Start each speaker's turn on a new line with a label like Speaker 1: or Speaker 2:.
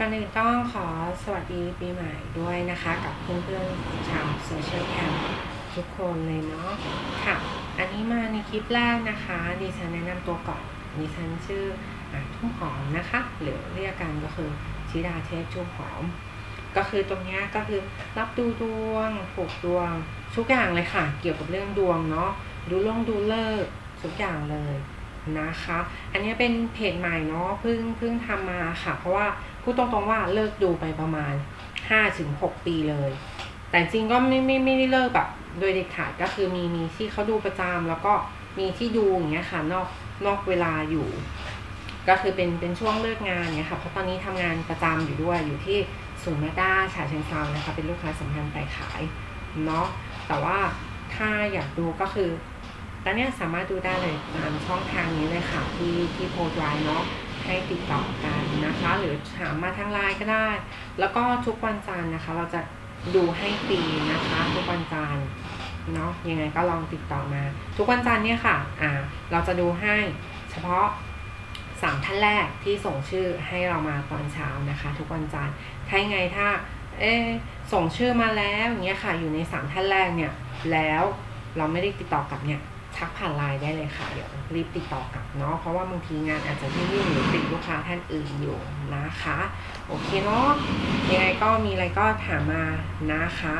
Speaker 1: ก่อนอื่นต้องขอสวัสดีปีใหม่ด้วยนะคะ กับเพื่อนๆชาวโซเชียลแคมทุกคนเลยเนาะค่ะ อันนี้มาในคลิปแรกนะคะดิฉันแนะนำตัวก่อนดิฉันชื่ออาทุ่มหอมนะคะ หรือเรียกกันก็คือชิดาเทพชุ่มหอม ก็คือตรงนี้ก็คือรับดูดวงผูกดวงทุกอย่างเลยค่ะ เกี่ยวกับเรื่องดวงเนาะดูลงดูเลิกทุกอย่างเลย นะคะ อันนี้เป็นเพจใหม่เนาะเพิ่งเพิ่งทำมาค่ะ เพราะว่าพูดตรงๆว่าเลิกดูไปประมาณ 5-6 ปีเลย แต่จริงก็ไม่ไม่ไม่ได้เลิกแบบโดยเด็ดขาดก็คือมีมีที่เขาดูประจำแล้วก็มีที่ดูอย่างเงี้ยค่ะนอกนอกเวลาอยู่ ก็คือเป็นเป็นช่วงเลิกงานเนี่ยค่ะเพราะตอนนี้ทำงานประจำอยู่ด้วยอยู่ที่ศูนย์แมด้าฉาเชิงเซานะคะเป็นลูกค้าสำคัญไปขายเนาะแต่ว่าถ้าอยากดูก็คือ ตอนเนี้ยสามารถดูได้เลยตามช่องทางนี้เลยค่ะที่ที่โพสไว้เนาะให้ติดต่อกันนะคะ หรือถามมาทางไลน์ก็ได้ แล้วก็ทุกวันจันทร์นะคะ เราจะดูให้ฟรีนะคะ ทุกวันจันทร์เนาะยังไงก็ลองติดต่อมา ทุกวันจันทร์เนี่ยค่ะอ่าเราจะดูให้เฉพาะสามท่านแรกที่ส่งชื่อให้เรามาตอนเช้านะคะ ทุกวันจันทร์ถ้าไงถ้าเอส่งชื่อมาแล้วอย่างเงี้ยค่ะอยู่ในสามท่านแรกเนี่ยแล้วเราไม่ได้ติดต่อกลับเนี่ย ทักผ่านไลน์ได้เลยค่ะ เดี๋ยวรีบติดต่อกลับเนาะเพราะว่าบางทีงานอาจจะยุ่งๆหรือติดลูกค้าท่านอื่นอยู่นะคะ โอเคเนาะยังไงก็มีอะไรก็ถามมานะคะ